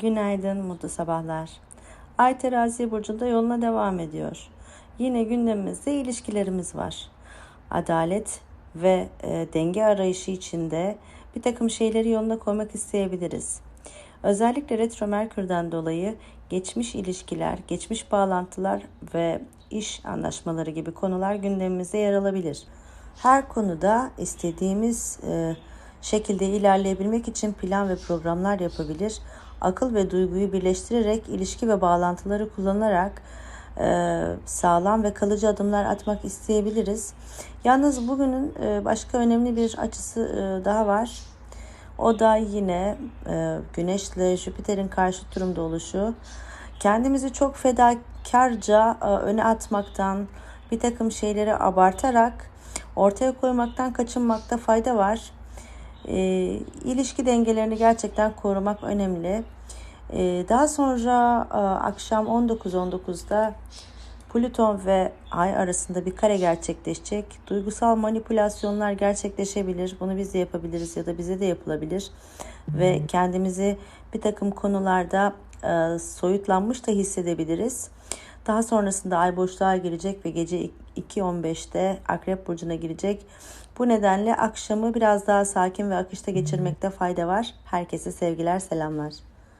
Günaydın, mutlu sabahlar. Ay terazi burcunda yoluna devam ediyor. Yine gündemimizde ilişkilerimiz var. Adalet ve e, denge arayışı içinde bir takım şeyleri yoluna koymak isteyebiliriz. Özellikle retro merkürden dolayı geçmiş ilişkiler, geçmiş bağlantılar ve iş anlaşmaları gibi konular gündemimizde yer alabilir. Her konuda istediğimiz e, şekilde ilerleyebilmek için plan ve programlar yapabilir. Akıl ve duyguyu birleştirerek ilişki ve bağlantıları kullanarak e, sağlam ve kalıcı adımlar atmak isteyebiliriz. Yalnız bugünün e, başka önemli bir açısı e, daha var. O da yine e, Güneşle Jüpiter'in karşıt durumda oluşu. Kendimizi çok fedakarca öne atmaktan, bir takım şeyleri abartarak ortaya koymaktan kaçınmakta fayda var. E, ilişki dengelerini gerçekten korumak önemli. E, daha sonra e, akşam 19.19'da Plüton ve Ay arasında bir kare gerçekleşecek. Duygusal manipülasyonlar gerçekleşebilir. Bunu biz de yapabiliriz ya da bize de yapılabilir. Ve kendimizi bir takım konularda e, soyutlanmış da hissedebiliriz. Daha sonrasında ay boşluğa girecek ve gece 2.15'te Akrep Burcu'na girecek. Bu nedenle akşamı biraz daha sakin ve akışta geçirmekte fayda var. Herkese sevgiler, selamlar.